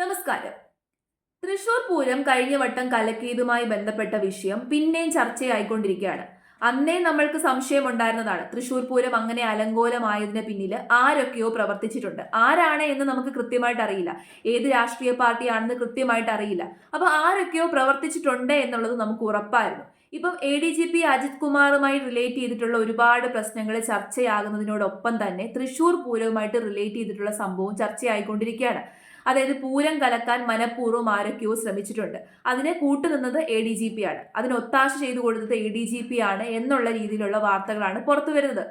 നമസ്കാരം. തൃശൂർ പൂരം കഴിഞ്ഞ വട്ടം കലക്കിയതുമായി ബന്ധപ്പെട്ട വിഷയം പിന്നെയും ചർച്ചയായിക്കൊണ്ടിരിക്കുകയാണ്. അന്നേ നമ്മൾക്ക് സംശയമുണ്ടായിരുന്നതാണ്. തൃശൂർ പൂരം അങ്ങനെ അലങ്കോലമായതിന് പിന്നിൽ ആരൊക്കെയോ പ്രവർത്തിച്ചിട്ടുണ്ട്. ആരാണ് എന്ന് നമുക്ക് കൃത്യമായിട്ട് അറിയില്ല. ഏത് രാഷ്ട്രീയ പാർട്ടിയാണെന്ന് കൃത്യമായിട്ട് അറിയില്ല. അപ്പൊ ആരൊക്കെയോ പ്രവർത്തിച്ചിട്ടുണ്ട് എന്നുള്ളത് നമുക്ക് ഉറപ്പായിരുന്നു. ഇപ്പം A D G P Ajith കുമാറുമായി relate ചെയ്തിട്ടുള്ള ഒരുപാട് പ്രശ്നങ്ങൾ ചർച്ചയാകുന്നതിനോടൊപ്പം തന്നെ തൃശൂർ പൂരവുമായിട്ട് റിലേറ്റ് ചെയ്തിട്ടുള്ള സംഭവം ചർച്ചയായിക്കൊണ്ടിരിക്കുകയാണ്. അതായത് പൂരം കലക്കാൻ മനഃപൂർവം ആരൊക്കെയോ ശ്രമിച്ചിട്ടുണ്ട്. അതിനെ കൂട്ടുനിന്നത് എ ഡി ജി പി ആണ്. അതിന് ഒത്താശ ചെയ്തു കൊടുത്തത് എ ഡി ജി പി ആണ് എന്നുള്ള രീതിയിലുള്ള വാർത്തകളാണ് പുറത്തു വരുന്നത്.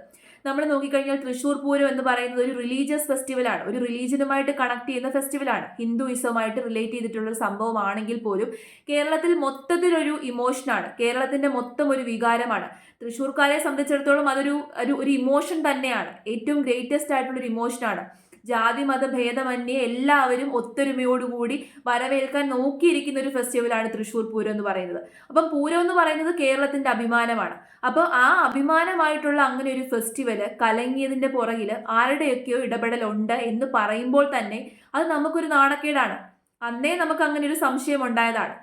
നമ്മൾ നോക്കിക്കഴിഞ്ഞാൽ തൃശ്ശൂർ പൂരം എന്ന് പറയുന്നത് ഒരു റിലീജിയസ് ഫെസ്റ്റിവലാണ് ഒരു റിലീജിയനുമായിട്ട് കണക്ട് ചെയ്യുന്ന ഫെസ്റ്റിവലാണ് ഹിന്ദുയിസവുമായിട്ട് റിലേറ്റ് ചെയ്തിട്ടുള്ള ഒരു സംഭവമാണെങ്കിൽ പോലും കേരളത്തിൽ മൊത്തത്തിലൊരു ഇമോഷനാണ് കേരളത്തിന്റെ മൊത്തം ഒരു വികാരമാണ്. തൃശ്ശൂർക്കാരെ സംബന്ധിച്ചിടത്തോളം അതൊരു ഒരു ഇമോഷൻ തന്നെയാണ്. ഏറ്റവും ഗ്രേറ്റസ്റ്റ് ആയിട്ടുള്ള ഒരു ഇമോഷനാണ് ജാതി മത ഭേദമന്യേ എല്ലാവരും ഒത്തൊരുമയോടുകൂടി വരവേൽക്കാൻ നോക്കിയിരിക്കുന്ന ഒരു ഫെസ്റ്റിവലാണ് തൃശ്ശൂർ പൂരം എന്ന് പറയുന്നത്. അപ്പം പൂരം എന്ന് പറയുന്നത് കേരളത്തിന്റെ അഭിമാനമാണ്. അപ്പോൾ ആ അഭിമാനമായിട്ടുള്ള അങ്ങനെ ഒരു ഫെസ്റ്റിവൽ കലങ്ങിയതിന്റെ പുറകിൽ ആരുടെയൊക്കെയോ ഇടപെടലുണ്ട് എന്ന് പറയുമ്പോൾ തന്നെ അത് നമുക്കൊരു നാണക്കേടാണ്. അന്നേ നമുക്ക് അങ്ങനെ ഒരു സംശയം ഉണ്ടായതാണ്.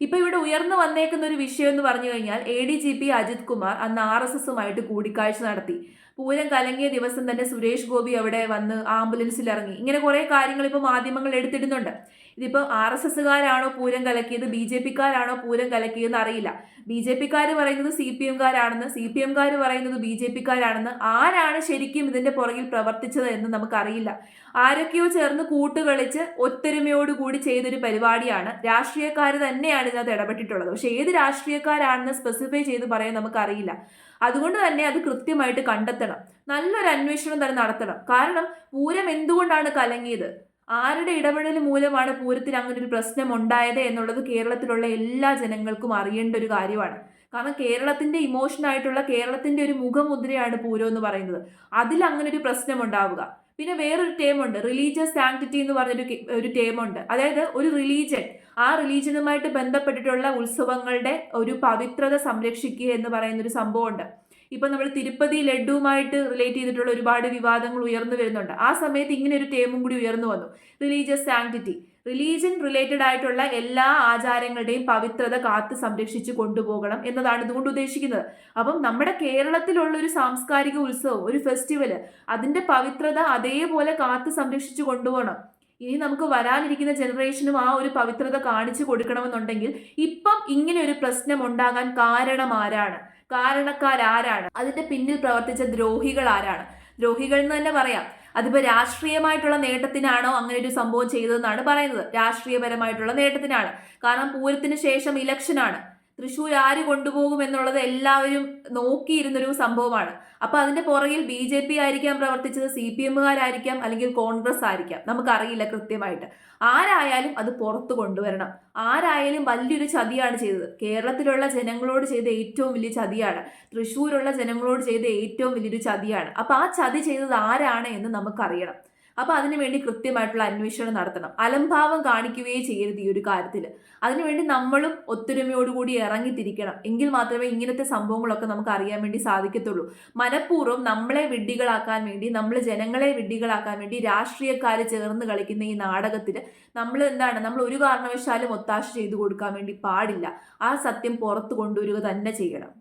ഇപ്പൊ ഇവിടെ ഉയർന്നു വന്നേക്കുന്ന ഒരു വിഷയം എന്ന് പറഞ്ഞു കഴിഞ്ഞാൽ A D G P Ajith Kumar അന്ന് ആർ എസ് എസുമായിട്ട് കൂടിക്കാഴ്ച നടത്തി. പൂരം കലങ്ങിയ ദിവസം തന്നെ സുരേഷ് ഗോപി അവിടെ വന്ന് ആംബുലൻസിൽ ഇറങ്ങി ഇങ്ങനെ കുറേ കാര്യങ്ങൾ ഇപ്പോൾ മാധ്യമങ്ങൾ എടുത്തിടുന്നുണ്ട്. ഇതിപ്പോൾ ആർ എസ് എസ്സുകാരാണോ പൂരം കലക്കിയത്? ബി ജെ പിക്കാരാണോ പൂരം കലക്കിയതെന്ന് അറിയില്ല. ബി ജെ പിക്കാർ പറയുന്നത് സി പി എംകാരാണെന്ന് സി പി എംകാർ പറയുന്നത് ബി ജെ പിക്കാരാണെന്ന് ആരാണ് ശരിക്കും ഇതിന്റെ പുറകിൽ പ്രവർത്തിച്ചത് എന്ന് നമുക്കറിയില്ല. ആരൊക്കെയോ ചേർന്ന് കൂട്ടുകളിച്ച് ഒത്തൊരുമയോടുകൂടി ചെയ്തൊരു പരിപാടിയാണ്. രാഷ്ട്രീയക്കാർ തന്നെയാണ് ഇതിനകത്ത് ഇടപെട്ടിട്ടുള്ളത്. പക്ഷേ ഏത് രാഷ്ട്രീയക്കാരാണെന്ന് സ്പെസിഫൈ ചെയ്ത് പറയാൻ നമുക്കറിയില്ല. അതുകൊണ്ട് തന്നെ അത് കൃത്യമായിട്ട് കണ്ടെത്തണം. നല്ലൊരു അന്വേഷണം തന്നെ നടത്തണം. കാരണം പൂരം എന്തുകൊണ്ടാണ് കലങ്ങിയത്? ആരുടെ ഇടപെടൽ മൂലമാണ് പൂരത്തിന് അങ്ങനെ ഒരു പ്രശ്നം ഉണ്ടായത് എന്നുള്ളത് കേരളത്തിലുള്ള എല്ലാ ജനങ്ങൾക്കും അറിയേണ്ട ഒരു കാര്യമാണ്. കാരണം കേരളത്തിന്റെ ഇമോഷൻ ആയിട്ടുള്ള കേരളത്തിന്റെ ഒരു മുഖമുദ്രയാണ് പൂരം എന്ന് പറയുന്നത്. അതിൽ അങ്ങനെ ഒരു പ്രശ്നം ഉണ്ടാവുക പിന്നെ വേറൊരു ടേമുണ്ട് റിലീജിയസ് സാങ്ക്ടിറ്റി എന്ന് പറഞ്ഞൊരു ഒരു ടേമുണ്ട് അതായത് ഒരു റിലീജൻ ആ റിലീജനുമായിട്ട് ബന്ധപ്പെട്ടിട്ടുള്ള ഉത്സവങ്ങളുടെ ഒരു പവിത്രത സംരക്ഷിക്കുക എന്ന് പറയുന്ന ഒരു സംഭവമുണ്ട്. ഇപ്പൊ നമ്മൾ തിരുപ്പതി ലഡുവുമായിട്ട് റിലേറ്റ് ചെയ്തിട്ടുള്ള ഒരുപാട് വിവാദങ്ങൾ ഉയർന്നു വരുന്നുണ്ട്. ആ സമയത്ത് ഇങ്ങനെ ഒരു ടേമും കൂടി ഉയർന്നു വന്നു. റിലീജിയസ് സാങ്ക്ടിറ്റി റിലീജിയൻ റിലേറ്റഡ് ആയിട്ടുള്ള എല്ലാ ആചാരങ്ങളുടെയും പവിത്രത കാത്തു സംരക്ഷിച്ച് കൊണ്ടുപോകണം എന്നതാണ് ഇതുകൊണ്ട് ഉദ്ദേശിക്കുന്നത്. അപ്പം നമ്മുടെ കേരളത്തിലുള്ള ഒരു സാംസ്കാരിക ഉത്സവം ഒരു ഫെസ്റ്റിവൽ അതിന്റെ പവിത്രത അതേപോലെ കാത്തു സംരക്ഷിച്ച് കൊണ്ടുപോകണം. ഇനി നമുക്ക് വരാനിരിക്കുന്ന ജനറേഷനും ആ ഒരു പവിത്രത കാണിച്ചു കൊടുക്കണമെന്നുണ്ടെങ്കിൽ ഇപ്പം ഇങ്ങനെ ഒരു പ്രശ്നം ഉണ്ടാകാൻ കാരണം ആരാണ്? കാരണക്കാരാരാണ്. അതിന്റെ പിന്നിൽ പ്രവർത്തിച്ച ദ്രോഹികൾ ആരാണ് ദ്രോഹികൾ എന്ന് തന്നെ പറയാം. അതിപ്പോ രാഷ്ട്രീയമായിട്ടുള്ള നേട്ടത്തിനാണോ അങ്ങനെ ഒരു സംഭവം ചെയ്തതെന്നാണ് പറയുന്നത്. രാഷ്ട്രീയപരമായിട്ടുള്ള നേട്ടത്തിനാണ്. കാരണം പൂരത്തിന് ശേഷം ഇലക്ഷനാണ്. തൃശ്ശൂർ ആര് കൊണ്ടുപോകും എന്നുള്ളത് എല്ലാവരും നോക്കിയിരുന്നൊരു സംഭവമാണ്. അപ്പൊ അതിന്റെ പുറകിൽ ബി ജെ പി ആയിരിക്കാം പ്രവർത്തിച്ചത് സി പി എമ്മുകാരായിരിക്കാം അല്ലെങ്കിൽ കോൺഗ്രസ് ആയിരിക്കാം. നമുക്കറിയില്ല കൃത്യമായിട്ട്. ആരായാലും അത് പുറത്തു കൊണ്ടുവരണം. ആരായാലും വലിയൊരു ചതിയാണ് ചെയ്തത്. കേരളത്തിലുള്ള ജനങ്ങളോട് ചെയ്ത ഏറ്റവും വലിയ ചതിയാണ്. തൃശ്ശൂരുള്ള ജനങ്ങളോട് ചെയ്ത ഏറ്റവും വലിയൊരു ചതിയാണ്. അപ്പൊ ആ ചതി ചെയ്തത് ആരാണ് എന്ന് നമുക്കറിയണം. അപ്പോൾ അതിനുവേണ്ടി കൃത്യമായിട്ടുള്ള അന്വേഷണം നടത്തണം. അലംഭാവം കാണിക്കുകയേ ചെയ്യരുത് ഈ ഒരു കാര്യത്തിൽ. അതിനുവേണ്ടി നമ്മളും ഒത്തൊരുമയോടുകൂടി ഇറങ്ങിത്തിരിക്കണം. എങ്കിൽ മാത്രമേ ഇങ്ങനത്തെ സംഭവങ്ങളൊക്കെ നമുക്ക് അറിയാൻ വേണ്ടി സാധിക്കത്തുള്ളൂ. മനഃപൂർവം നമ്മളെ വിഡ്ഢികളാക്കാൻ വേണ്ടി നമ്മൾ ജനങ്ങളെ വിഡ്ഢികളാക്കാൻ വേണ്ടി രാഷ്ട്രീയക്കാർ ചേർന്ന് കളിക്കുന്ന ഈ നാടകത്തിൽ നമ്മൾ എന്താണ് നമ്മൾ ഒരു കാരണവശാലും ഒത്താശ ചെയ്തു കൊടുക്കാൻ വേണ്ടി പാടില്ല. ആ സത്യം പുറത്തു കൊണ്ടുവരിക തന്നെ ചെയ്യണം.